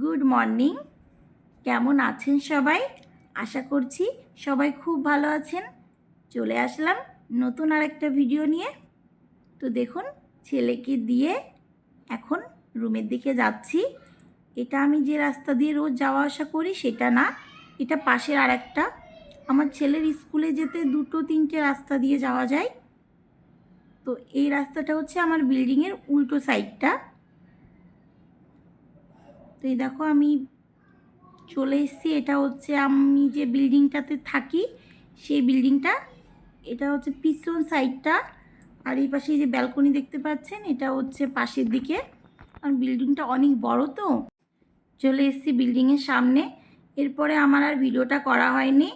Good morning. কেমন আছেন সবাই? আশা করছি সবাই খুব ভালো আছেন। চলে আসলাম নতুন আর একটা ভিডিও নিয়ে। তো দেখুন, ছেলেকে দিয়ে এখন রুমের দিকে যাচ্ছি। এটা আমি যে রাস্তা দিয়ে রোজ যাওয়া আসা করি সেটা না, এটা পাশের আর একটা আমার ছেলের স্কুলে যেতে দুটো তিনটে রাস্তা দিয়ে যাওয়া যায়। তো এই রাস্তাটা হচ্ছে আমার বিল্ডিংয়ের উল্টো সাইডটা। তো এই দেখো আমি চলে এসেছি। এটা হচ্ছে আমি যে বিল্ডিংটাতে থাকি, সেই বিল্ডিংটা। এটা হচ্ছে পিছন সাইডটা। আর এই পাশে যে ব্যালকনি দেখতে পাচ্ছেন, এটা হচ্ছে পাশের দিকে। কারণ বিল্ডিংটা অনেক বড় তো। চলে এসেছি বিল্ডিংয়ের সামনে। এরপরে আমার আর ভিডিওটা করা হয়নি।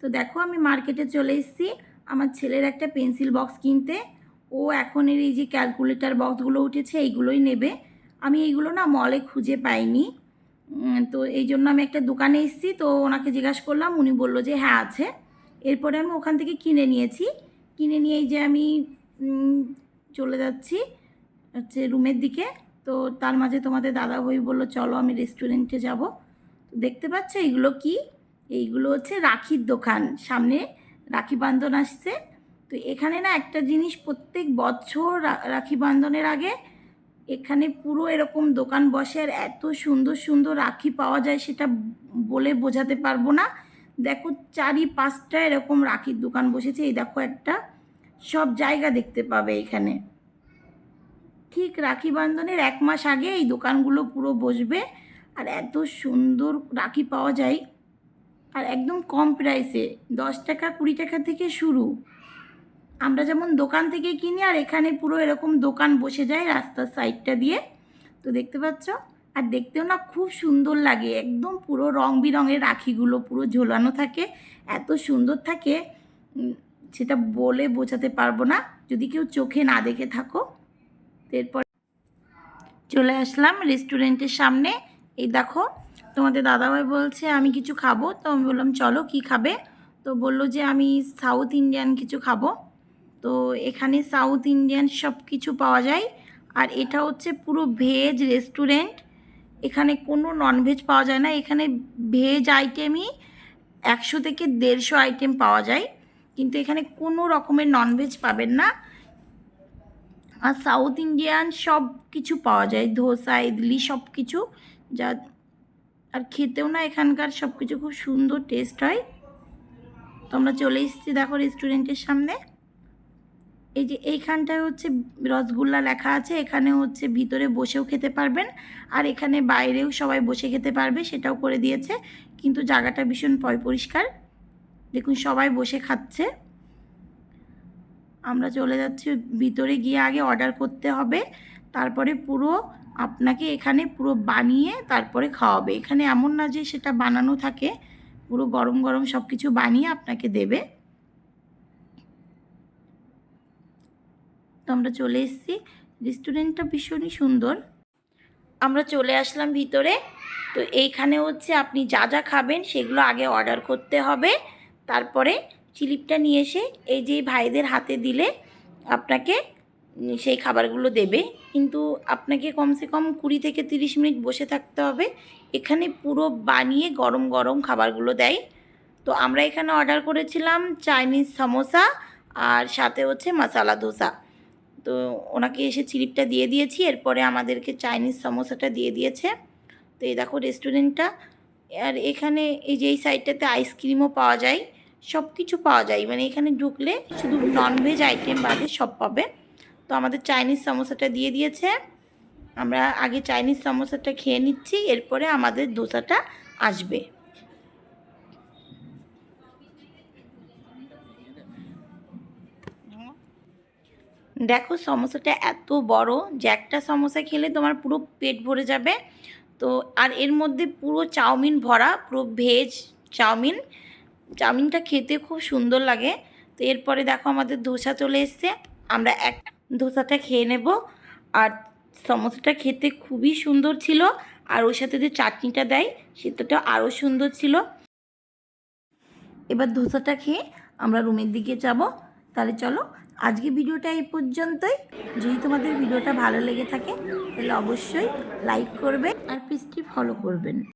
তো দেখো আমি মার্কেটে চলে এসেছি আমার ছেলের একটা পেন্সিল বক্স কিনতে। ও এখন এর এই যে ক্যালকুলেটর বক্সগুলো উঠেছে, এইগুলোই নেবে। আমি এইগুলো না মলে খুঁজে পাইনি। তো এই জন্য আমি একটা দোকানে এসেছি, তো ওনাকে জিজ্ঞাসা করলাম, উনি বলল যে হ্যাঁ আছে। এরপরে আমি ওখান থেকে কিনে নিয়েছি। কিনে নিয়ে যে আমি চলে যাচ্ছি হচ্ছে রুমের দিকে। তো তার মাঝে তোমাদের দাদা ভাই বলল, চলো আমি রেস্টুরেন্টে যাব। তো দেখতে পাচ্ছ এইগুলো কি? এইগুলো হচ্ছে রাখির দোকান। সামনে রাখি বান্ধন আসছে। তো এখানে না একটা জিনিস প্রত্যেক বছর রাখি বান্ধনের আগে এখানে পুরো এরকম দোকান বসে আর এত সুন্দর সুন্দর রাখি পাওয়া যায় সেটা বলে বোঝাতে পারব না। দেখো চারি পাঁচটা এরকম রাখির দোকান বসেছে। এই দেখো একটা, সব জায়গা দেখতে পাবে এখানে। ঠিক রাখি বান্ধনের এক মাস আগে এই দোকানগুলো পুরো বসবে আর এত সুন্দর রাখি পাওয়া যায়। আর একদম কম প্রাইসে দশ টাকা কুড়ি টাকা থেকে শুরু। আমরা যেমন দোকান থেকে কিনি আর এখানে পুরো এরকম দোকান বসে যায় রাস্তার সাইডটা দিয়ে। তো দেখতে পাচ্ছ? আর দেখতেও না খুব সুন্দর লাগে। একদম পুরো রং বেরঙের রাখিগুলো পুরো ঝোলানো থাকে। এত সুন্দর থাকে। সেটা বলে বোঝাতে পারব না। যদি কেউ চোখে না দেখে থাকো। এরপর চলে আসলাম রেস্টুরেন্টের সামনে। এই দেখো, তোমাদের দাদাভাই বলছে, আমি কিছু খাব। তো আমি বললাম, চলো, কি খাবে? তো বলল যে, আমি সাউথ ইন্ডিয়ান কিছু খাব। তো এখানে সাউথ ইন্ডিয়ান সব কিছু পাওয়া যায়। আর এটা হচ্ছে পুরো ভেজ রেস্টুরেন্ট এখানে কোনো ননভেজ পাওয়া যায় না। এখানে ভেজ আইটেমই একশো থেকে দেড়শো আইটেম পাওয়া যায়। কিন্তু এখানে কোনো রকমের ননভেজ পাবেন না। আর সাউথ ইন্ডিয়ান সব কিছু পাওয়া যায়। ধোসা, ইডলি সব কিছু যা আর খেতেও না এখানকার সব কিছু খুব সুন্দর টেস্ট হয়। তো আমরা চলে এসেছি দেখো রেস্টুরেন্টের সামনে। এই যে এইখানটায় হচ্ছে রসগোল্লা লেখা আছে, এখানে হচ্ছে ভিতরে বসেও খেতে পারবেন। আর এখানে বাইরেও সবাই বসে খেতে পারবে, সেটাও করে দিয়েছে। কিন্তু জায়গাটা ভীষণ পয় পরিষ্কার। দেখুন, সবাই বসে খাচ্ছে। আমরা চলে যাচ্ছি, ভিতরে গিয়ে আগে অর্ডার করতে হবে। তারপরে পুরো আপনাকে এখানে পুরো বানিয়ে তারপরে খাওয়াবে। এখানে এমন না যে সেটা বানানো থাকে। পুরো গরম গরম সব কিছু বানিয়ে আপনাকে দেবে। আমরা চলে এসেছি। রেস্টুরেন্টটা ভীষণই সুন্দর। আমরা চলে আসলাম ভিতরে। তো এইখানে হচ্ছে আপনি যা যা খাবেন সেগুলো আগে অর্ডার করতে হবে। তারপরে স্লিপটা নিয়ে এসে এই যে ভাইদের হাতে দিলে আপনাকে সেই খাবারগুলো দেবে। কিন্তু আপনাকে কমসে কম কুড়ি থেকে তিরিশ মিনিট বসে থাকতে হবে। এখানে পুরো বানিয়ে গরম গরম খাবারগুলো দেয়। তো আমরা এখানে অর্ডার করেছিলাম চাইনিজ সমোসা আর সাথে হচ্ছে মশালা ধোসা তো ওনাকে এসে স্লিপটা দিয়ে দিয়েছি, এরপরে আমাদেরকে চাইনিজ সমোসাটা দিয়ে দিয়েছে। তো এই দেখো রেস্টুরেন্টটা, আর এখানে এই যে এই সাইডটাতে আইসক্রিমও পাওয়া যায় সব কিছু পাওয়া যায়। মানে এখানে ঢুকলে শুধু ননভেজ আইটেম বাদে সব পাবে। তো আমাদের চাইনিজ সমোসাটা দিয়ে দিয়েছে। আমরা আগে চাইনিজ সমোসাটা খেয়ে নিচ্ছি, এরপরে আমাদের দোসাটা আসবে। দেখো সমোসাটা এত বড় যে একটা সমোসা খেলে তোমার পুরো পেট ভরে যাবে। তো আর এর মধ্যে পুরো চাউমিন ভরা, পুরো ভেজ চাউমিন। চাউমিনটা খেতে খুব সুন্দর লাগে। তো এরপরে দেখো আমাদের ধোসা চলে এসছে। আমরা এক ধোসাটা খেয়ে নেব। আর সমোসাটা খেতে খুবই সুন্দর ছিল। আর ওর সাথে যে চাটনিটা দেয় সেটাটা আরও সুন্দর ছিল। এবার ধোসাটা খেয়ে আমরা রুমের দিকে যাব। তাহলে চলো আজকে ভিডিওটা এই পর্যন্তই। যদি তোমাদের ভিডিওটা ভালো লেগে থাকে, তাহলে অবশ্যই লাইক করবে আর পেজটি ফলো করবেন।